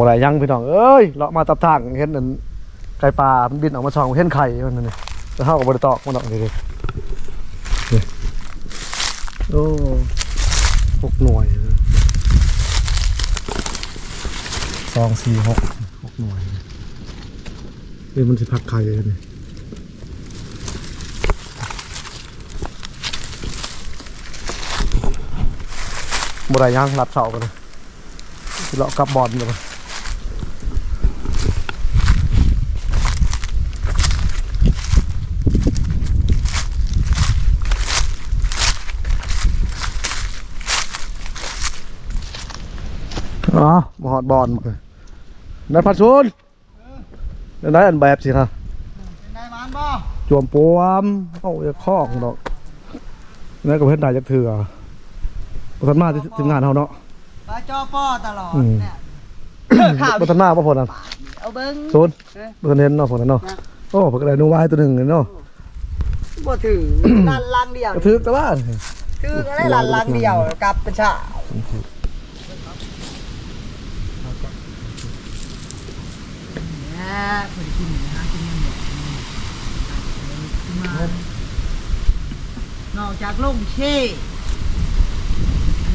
ทำอะไรยังพี่น้องเอ้ยเลาะมาตับทางเห็นอันไก่ปลามันบินออกมาช่องเห็นไข่มันนั่นนี่จะเท่ากับบริตอกมันออกนี่ดินี่โอ้หกหน่วยสองสี่หกหกหน่วยเดี๋ยมันจะพักไข่เลยนี่บริยังหลับเสากันเลยเลาะกับบอลเลย อ๋อมาหอดบอลมาเลยนายพัดชุนนายอันแบบสินะเป็นไงมันบ่จวมปวมเอ้าจะคล้องดอกนายกับเพื่อนได้จักเถื่อประทันมาที่ทีมงานเขาเนาะปลาจอป้อตลอดอืมเนี่ยประทันมาป่ะผลนั้นเอาเบิ้งชุนประทันเห็นเนาะผลนั้นเนาะโอ้เพิ่นก็ได้นูไว้ตัวหนึ่งเนาะบ่ถึงลันลังเดียวกระทึกแต่ว่าคือก็ได้ลันลังเดียวกลับเป็นชา เนี่ยคนกินนะกินมันเนี่ยมานอกจากลงเช่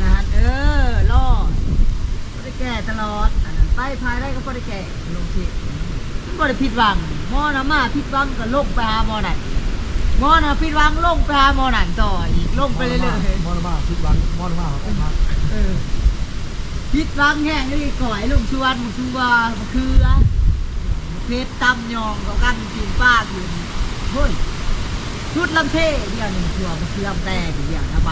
นะฮะเออรอดก็ได้แก่ตลอดอันนั้นไปภายได้ก็บ่ได้แก่ลงเช่มันบ่ได้ผิดหวังหมอนะมาผิดหวังก็ลงไปหาหมอนั่นหมอนะผิดหวังลงไปหาหมอนั่นต่ออีกลงไปเรื่อยๆมอนมาคิดหวันมอนมาเขามาเออพิษรังแห้งเลยก่อยลงชวนมุชัวมะเคือ เพชรตำยองกับกันกินป้าอยู่นี่เฮ้ยชุดลำเท่เดียวหนึ่งชัวมะเคือลำแตงเดียวนะใบ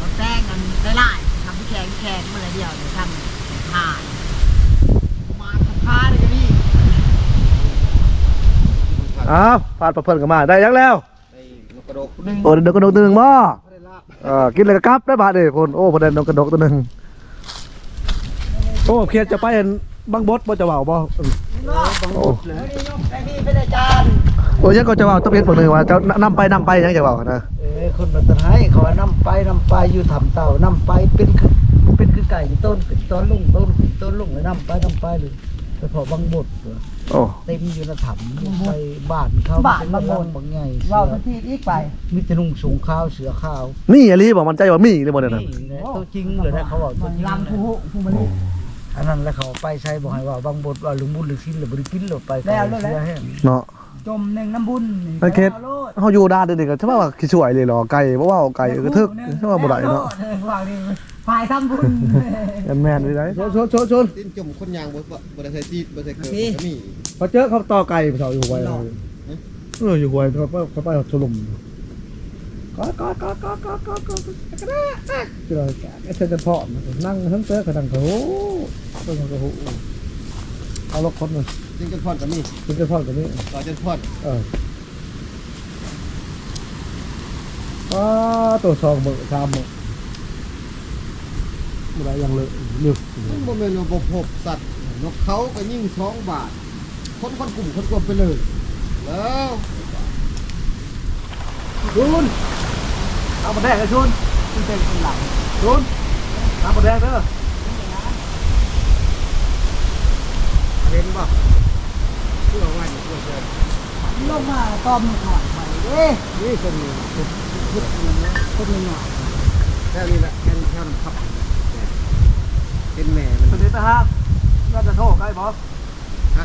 ลำแตงกันได้ล่ๆทำที่แข็งแข็งมาเลยเดียวเดี๋ยวทำผ่านมาทำค้าเลยนี่อ้าวฟาดประเพิ่นกันมาได้ยังแล้วนกกระดกหนึ่งโอ้เด็กกระดกตัวหนึ่งบ่เออกินอะไรก็กลับได้บาทเด้พนโอ้พนเดนกระดกตัวหนึ่งโอ้เขียนจะไปเห็นบางบดบ่จะเว้าบ่ โอ้เดี๋ยวนี้ยกไอ้นี่เป็นอาจารย์โอ้ยังก็จะเว้าต้องเห็นบ่หนึงว่าเจ้านำไปนำไปยังจะเว้านะเอ้ยคนบัตรให้เขาว่านำไปนำไปอยู่ทำเต่านำไปเป็นคือมันเป็นคือไก่เป็นต้นเป็นต้นลุงต้นเป็นต้นลุงเลยนำไปนำไปเลยไปพอบางบดเหรอโอ้เต็มอยู่ในถ้ำไปบ้านเขาบ้านบางบดบางไงว่าทันทีอีกไปมีแต่นุ่งสูงข้าวเสือข้าวนี่อลีบอกมันใจว่ามีเลยบ่เนี่ยนะนี่นะตัวจริงเลยนะเขาบอกตัวจริงลำผู้ผู้มัน อันนั้นแล้วเขาไปใช้บอกให้ว่าบางบดว่าลุงบุญหรือสิ้นหรือบริกินหรือไปแล้วแล้ว เสือแห้งเนาะ จมหนึ่งน้ำบุญนี่มันเค็ดอาโลดเฮาอยู่ด้านเด็กๆก็ใช่ว่าขี้ช่วยเลยเหรอไก่บ่เว้าไก่กระทึกใช่ว่าบ่ได้เนาะว่านี่ฝ่ายทำบุญยันแม่นเลยได้ชนชนชนติ้นจมคนยางบ่บ่บ่ได้ใส่ซีดบ่ได้เกิดก็มีพอเจอเขาต่อไก่เสาอยู่ไว้เอออยู่ไว้เขาไปเขาไปถล่มก็ก็ก็ก็ก็ก็ก็ก็ได้เจอแกไอ้เซนจะพอนั่ งทั้งเตอร์กระดังเขาโอ้เบิ่งเขาโอ้เอาล็อกคนเลยติ้นจนพอดก็มีคุณจะพอดกับนี้ต่อจนพอดเออว้าตัวซองเบิกชามเบิกเมื่อไรยังเลยเร็วมันบ่แม่นว่าบ่พบสัตว์นกเขาก็ยิ่ง2บาท คนคนกลุ่มคนกลุ่มไปเลยแล้วชุนเอามาแดงกันชุนคุณเป็นหลังชุนเอามาแดงเด้อ เห็นบ่คือว่าวันนี้บ่เจอลงมาต้อมหน่อยไปเด้นี่คนนี้คนหนึ่งหน่อยแค่นี้แหละแค่นี้แค่นั้นครับเป็นแม่มันสวัสดีนะฮะน่าจะโทษใกล้บอส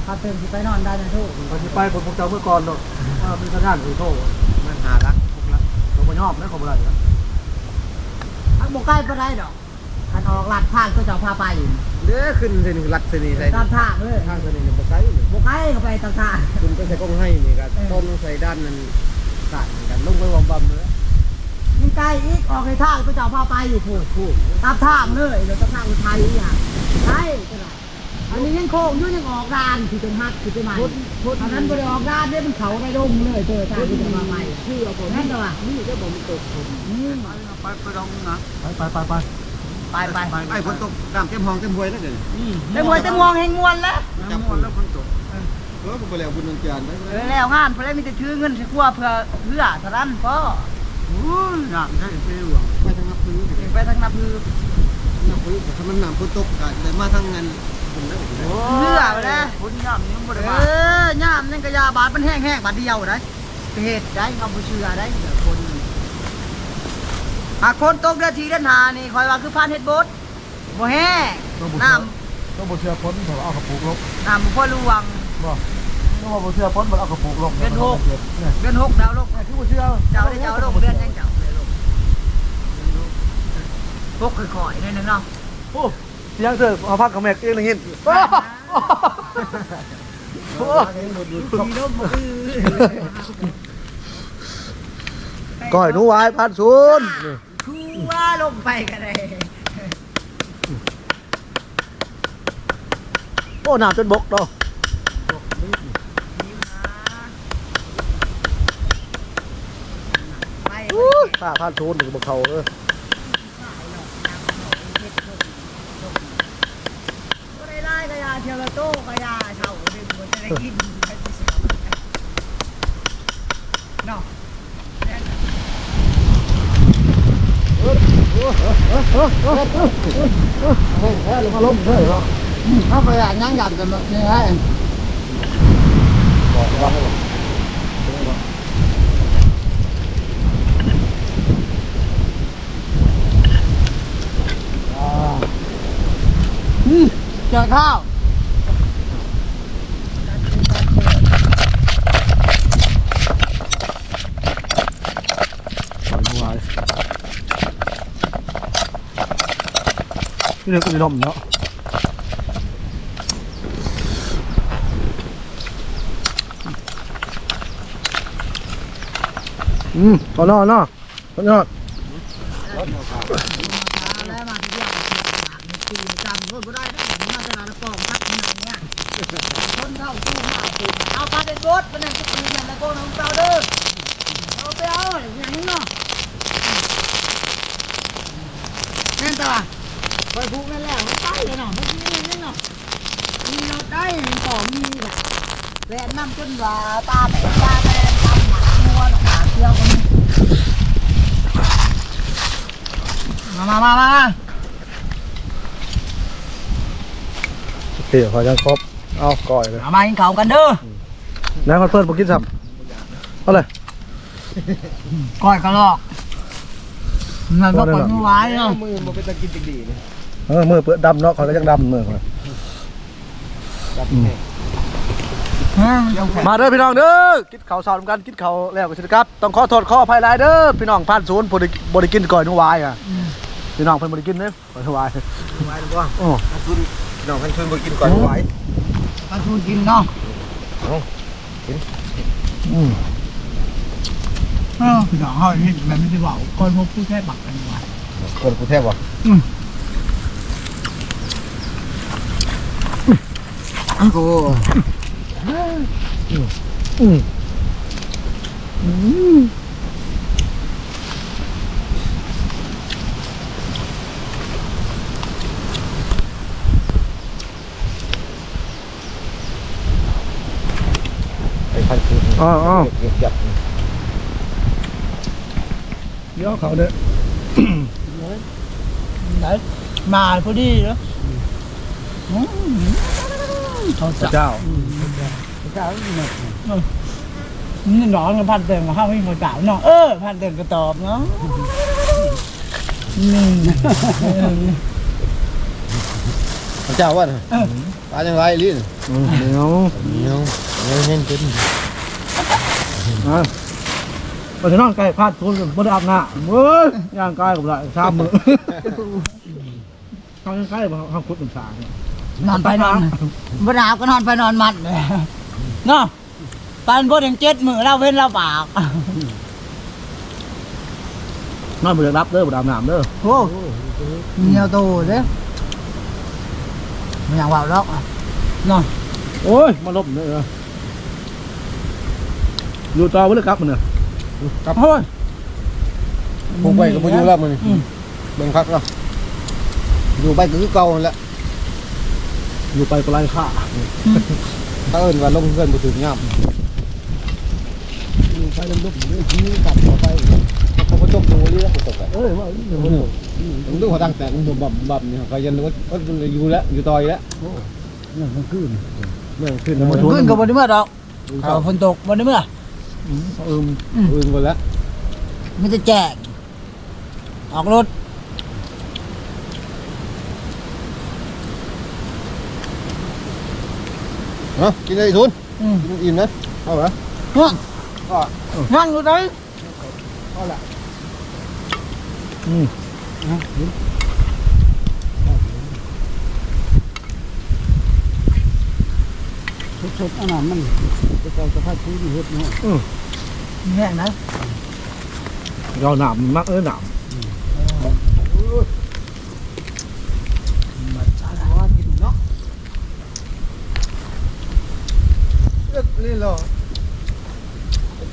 ถ้าเติมสิไปนอนได้นะทุกตอนที่ไปผมผมจะเอาเมื่อก่อนเนาะว่ามีสัญญาณคือโทษมันหารักพวกรักผมไม่ยอมไม่ขออะไรนะทักบกใกล้ไปได้ดอก คันออกลัดทางก็จะพาไปเด้อขึ้นเส้นรัดเส้นนี้ใส่ตามทางเลยทางเส้นนี้บ่ไกลนี่บกใกล้ก็ไปตามทางคุณไปใส่กล้องให้นี่ก็ต้นใส่ด้านนั้นสาดกันลงไปวอมบัมเลยยิ่งใกล้อีกออกในทางก็จะพาไปอยู่พูดพูดตามทางเลยเดี๋ยวตามทางอุทัยอะใช่ก็ได้อันนี้ยังโค้งอยุ่ยังออกด้านที่เป็นฮักที่เป็นใหม่อันนั้นบริออกด้านเนี่ยมันเขาได้ลงเลยเจอทางที่จะมาใหม่ชื่อผมนั่นเหรอนี่ก็บ่มตกผมอืมไปไปลองนะไปไปไปไป ไปไปไอ้ฝนตกน้ำเต็มห้องเต็มห้วยแล้วเดี๋ยวนี้แต่มวยแต่มองแหงมวนแล้วจับฝนแล้วฝนตกเออก็ไปแล้วบุญนันจานได้เออแล้วงานเพราะได้มีแต่ชื่อเงินสิกลัวเพื่อเพื่อเท่านั้นก็อู้ยน้ำใช่ไปหลวงไปทางนับพื้นไปทางนับพือนถ้ามันน้ำฝนตกก็ได้มาทางงานผมได้เลือไปแล้วคนย่ำยังบ่ได้เอมาอย่ามนั่นก็ยาบาดมันแห้งๆบาดเดียวได้เหตุได้เอาบ่เชื่อได้เดี๋ยวคน หากคนตกเดือนทีเดือนหานี่คอยว่าคือพานเฮ็ดบดบ่แห้งน้ต้องบ่เชื่อพ้นผมเอากระปุกลบำน้ำบ่พอลวง บ่ต้องบ่เชื่อพ้นมันเอากระปุกลบเดือนหก เนี่ยเดือนหกดาวลกคือบ่เชื่อเจ้าได้เจ้าลงเดือนยังเจ้าเลยลงพกค่อยๆหนิดนึงเนาะโอ้ยังเถอะเอาพักกับแม็กเองอย่างงี้มีลมบ่อื้อก้อยหนูวายพันศูนย์คือว่า ลงไปกันเลยโอ้น้ำจนบกเนาะไปถ้าพันศูนย์ถึงบกเขาเออก็ได้ไล่กระยาเชียวโต้กระยาเช่าดึงมันจะได้กินเนาะ มาล้มเถอถ้าไปอ่านยังหยัดกันนี่ไงเจอข้าว ก้อยหนูวายนี่ เรื่องก็จะล้มเนาะอืมก่อนนอนเนาะก่อนนอนแล้วมาที่เดียวตีจำรถก็ได้นะมาตลาดปองพักหนังเนี่ยคนเท่าตู้าตีเอาปลาเป็นบดมันนั่นก็ตีนั่นแล้วก็น้องเต้าเด้อเอาไปเอาอย่างนี้เนาะแน่นตา ไปพูกนั่นแหละมันใต้เลยเนาะมันนี่นี่เนาะมีเราได้ต่อมีแบบแลนน้ำจนว่าตาแตกตาแตกตาหมางัวหนองหมาเที่ยวกันมามามามาเตี๋ยวขอยังครบเอาก่อยเลยเอามากินข้าวกันเด้อน้ำคอนเฟิร์มบอกกินสับเอาเลยก้อยกระลอกมันก็ก่อนเมื่อวานเนาะมือมันเป็นตะกินติดีนี่ เออมือเปื้อนดำเนาะขอยก็ยังดำมือขอยจับมาเด้อพี่น้องเด้อกินข้าวสาวนำกันกินข้าวแล้วกันสิครับ ต้องขอโทษขออภัยหลายเด้อพี่น้องผ่านศูนย์บ่ได้บ่ได้กินก่อยนุ่วายอะพี่น้องเพิ่นบ่ได้กินเด้อก่อยนุ่วายไว้ดีกว่าโอ้คุณน้องคันชุนบ่กินก่อนไหวปลาทูกินเนาะอืมเออพี่น้องเฮาเห็นแบบไม่ได้บอกก้อยพวกผู้แค่บักกันว่าคนกูแทบบ่โอ้อืม ไอ้คันชุนอ๋ออ๋อเก็บจับเดี๋ยว เขาเด้อไหนมาพอดีเนาะเขาพจะระเจ้านี่น้องกับพันเต็มมาเข้าไม่หัวเก่าเนาะเออพันเต็มก็ตอบเนาะนี่พระเจ้าว่าน่ะปลาจังไรลิ้นอืมเดี๋ยวเหนียวเหนียวเน้นเป็นอะมาถึงน้องไก่พลาดทุนบ่ได้อาบน้ำเว้ยย่างกายกับหลายสามมื้อทางใกล้ๆบ่ทางคุดเป็นสางน อนไปนอนบ่ดาวก็นอนไปนอนมัดเลยเนาะปันบ่ถึงเจ็ดมือเราเว้นเราปากนอนบ่ได้รับเด้อบ่ได้อาบน้ำเด้อโอ้เหี่ยวโตเด้ไม่อยากว่าหรอกเนาะโอ้ยมาลบเด้ออยู่ต่อบ่เลยครับมันน่ะกับโอ้ยผมไปกับบ่อยู่แล้วมื้อนี้เบิ่งคักแล้วอยู่ไปก็คือเก่านั่นแหละ อยู่ไปก็ไล่ฆ่าถ้าเอิ้นว่าลงเพื่อนบ่ถึงยามอยู่ไปลงลุกนี่กลับต่อไปเขาก็ตกหนูนี่แล้วก็ตกไปเอ้ยว่าอีหยังบ่ดูเขาตั้งแต่งบ่บ่บ่เนี่ยเขายันว่าว่าอยู่แล้วอยู่ต่อยแล้วนั่นมันขึ้นเมื่อขึ้นมาชขึ้นกับบนนี้เมื่อดอกเอาฝนตกบนนี้เมื่อเอิมอื่นหมดแล้วมันจะแจกออกรถ ฮะกินอะไรทุนอืมกินอิ่มนะเอาเหรอนั่งอยู่ไหนเอาละ สดๆอันนั้นมันจะเอาสภาพพื้นเฮ็ดเนาะ แห้งนะ เราหนามมักเออหนาม ว่ากินเนาะเลิกนี่เหรอ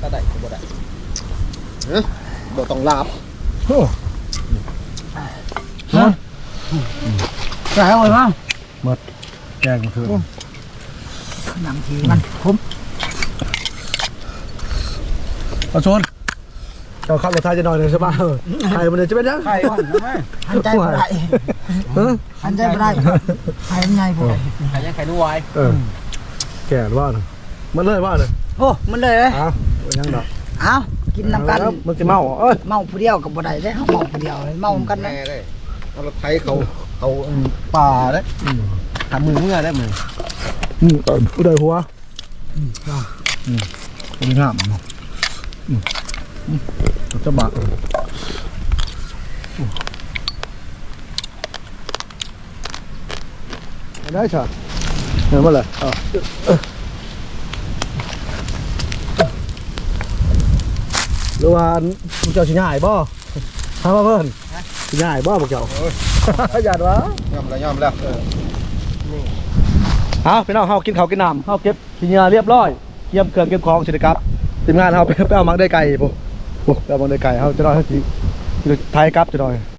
ตาได้ก็บ่ได้เฮ้ยบ่ต้อง ลาบโอ้ใส่เอาไว้บ้างแกงเถื่อนหนังทีมันคมเอาชนเจ้าขับรถไทยจะหน่อยเลยใช่ป่ะเออไทยมันเลยจะเป็นยังไข่วันนะแม่หันใจไม่ได้เออหันใจไม่ได้ใครมันใหญ่พอใครยังใครรู้ไว้เออแก่หรือว่าน่ะมันเลยว่าเลยโอ้ มันเลยเลยอ้าวยังดอกเอา กินน้ำกันแล้วมันจะเมาเหรอเอ้ยเมาผู้เดียวกับบ่ได้ได้เมาผู้เดียวเมากันนะแน่เลยเอารถไถเขาเขาป่าเด้ทำมือเมื่อได้มืออืมเออผู้ใดหัวอืมอืมคนงามเนาะอืมอืมจะบะได้ใช่เห็นมั้ยเลยอะ หรือว่าพวกเจ้าชิง่ายบ่ทำมาเพิ่นชิง่ายบ่พวกเจ้าหยาดวะยอมแล้วยอมแล้วเอาพี่น้องเฮากินข้าวกินน้ำเฮาเก็บขี้เหงื่อเรียบร้อยเก็บเครื่องเก็บของเสร็จครับทีมงานเฮาไปไปเอามังได้ไก่ปุ๊บปุ๊บไปเอามังได้ไก่เฮาจะน้อยเฮาสิไทยกลับจะน้อย